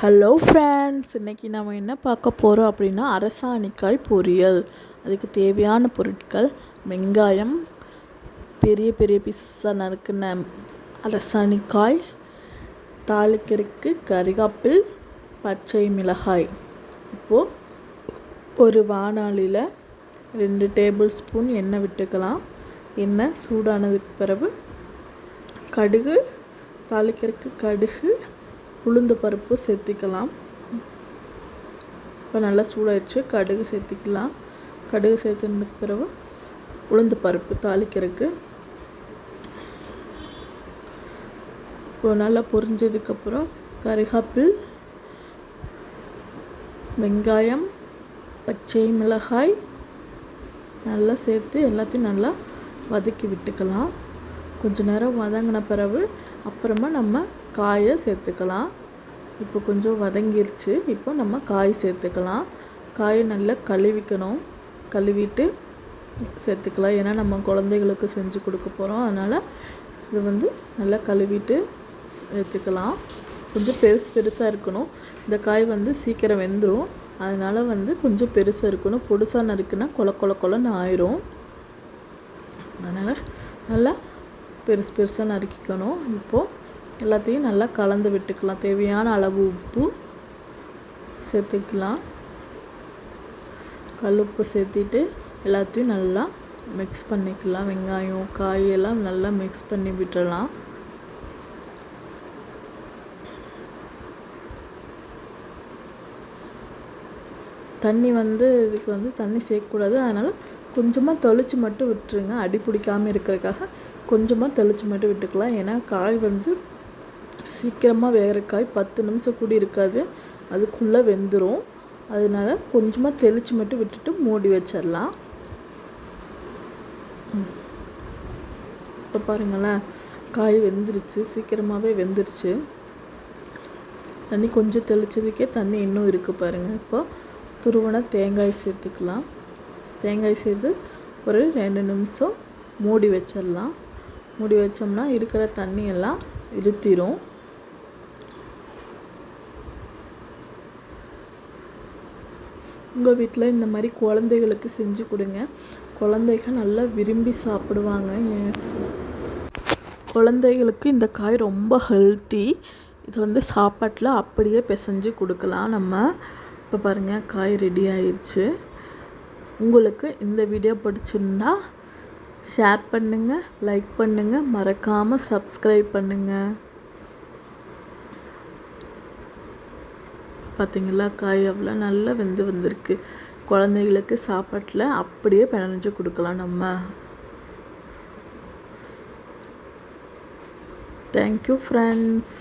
Hello friends இன்றைக்கி நம்ம என்ன பார்க்க போகிறோம் அப்படின்னா அரசாணிக்காய் பொரியல். அதுக்கு தேவையான பொருட்கள் வெங்காயம் பெரிய பெரிய பீஸாக நறுக்குன அரசாணிக்காய் தாளிக்கிறதுக்கு கறிகாப்பில் பச்சை மிளகாய். இப்போது ஒரு வானாலியில் ரெண்டு டேபிள் ஸ்பூன் எண்ணெய் விட்டுக்கலாம். எண்ணெய் சூடானதுக்கு பிறகு கடுகு தாளிக்கிறதுக்கு கடுகு உளுந்து பருப்பு சேர்த்திக்கலாம். இப்போ நல்லா சூடாயிடுச்சு. கடுகு சேர்த்திக்கலாம். கடுகு சேர்த்துனதுக்கு பிறகு உளுந்து பருப்பு தாளிக்கிறதுக்கு. இப்போ நல்லா பொரிஞ்சதுக்கப்புறம் கறிகாப்பில் வெங்காயம் பச்சை மிளகாய் நல்லா சேர்த்து எல்லாத்தையும் நல்லா வதக்கி விட்டுக்கலாம். கொஞ்ச நேரம் வதங்கின பிறகு அப்புறமா நம்ம காயை சேர்த்துக்கலாம். இப்போ கொஞ்சம் வதங்கிருச்சு. இப்போ நம்ம காய் சேர்த்துக்கலாம். காயை நல்லா கழுவிக்கணும். கழுவிட்டு சேர்த்துக்கலாம். ஏன்னா நம்ம குழந்தைகளுக்கு செஞ்சு கொடுக்க போகிறோம் அதனால் இது வந்து நல்லா கழுவிட்டு சேர்த்துக்கலாம். கொஞ்சம் பெருசு பெருசாக இருக்கணும். இந்த காய் வந்து சீக்கிரம் வெந்துடும் அதனால் வந்து கொஞ்சம் பெருசாக இருக்கணும். பொடுசாக நறுக்குன்னா கொல கொல கொலன்னு ஆயிரும். அதனால் நல்லா பெருசு பெருசாக நறுக்கிக்கணும். இப்போது எல்லாத்தையும் நல்லா கலந்து விட்டுக்கலாம். தேவையான அளவு உப்பு சேர்த்துக்கலாம். கல் உப்பு சேர்த்திட்டு எல்லாத்தையும் நல்லா மிக்ஸ் பண்ணிக்கலாம். வெங்காயம் காயெல்லாம் நல்லா மிக்ஸ் பண்ணி விட்டுடலாம் தண்ணி வந்து இதுக்கு வந்து தண்ணி சேர்க்கக்கூடாது. அதனால் கொஞ்சமாக தெளித்து மட்டும் விட்டுருங்க. அடி பிடிக்காமல் இருக்கிறதுக்காக கொஞ்சமாக தெளித்து மட்டும் விட்டுக்கலாம். ஏன்னா காய் வந்து சீக்கிரமாக வேகிற காய் பத்து நிமிஷம் கூடி இருக்காது. அதுக்குள்ளே வெந்துடும் அதனால் கொஞ்சமாக தெளித்து மட்டும் விட்டுட்டு மூடி வச்சிடலாம் இப்போ பாருங்களேன் காய் வெந்துருச்சு. சீக்கிரமாகவே வெந்துருச்சு. தண்ணி கொஞ்சம் தெளித்ததுக்கே தண்ணி இன்னும் இருக்குது பாருங்கள் இப்போ துருவன தேங்காய் சேர்த்துக்கலாம். தேங்காய் சேர்த்து ஒரு ரெண்டு நிமிஷம் மூடி வச்சிடலாம் மூடி வச்சோம்னா இருக்கிற தண்ணியெல்லாம் இருத்திரும் உங்கள் வீட்டில் இந்த மாதிரி குழந்தைகளுக்கு செஞ்சு கொடுங்க. குழந்தைகள் நல்லா விரும்பி சாப்பிடுவாங்க. குழந்தைகளுக்கு இந்த காய் ரொம்ப ஹெல்த்தி இது வந்து சாப்பாட்டில் அப்படியே பிசைஞ்சு கொடுக்கலாம். நம்ம இப்போ பாருங்கள் காய் ரெடி ஆயிடுச்சு உங்களுக்கு இந்த வீடியோ பிடிச்சிருந்தா ஷேர் பண்ணுங்கள் லைக் பண்ணுங்கள் மறக்காமல் சப்ஸ்கிரைப் பண்ணுங்கள் பார்த்திங்களா காய் அவ்வளோ நல்லா வெந்து வந்திருக்கு. குழந்தைகளுக்கு சாப்பாட்டில் அப்படியே பிணைஞ்சு கொடுக்கலாம் நம்ம. Thank you friends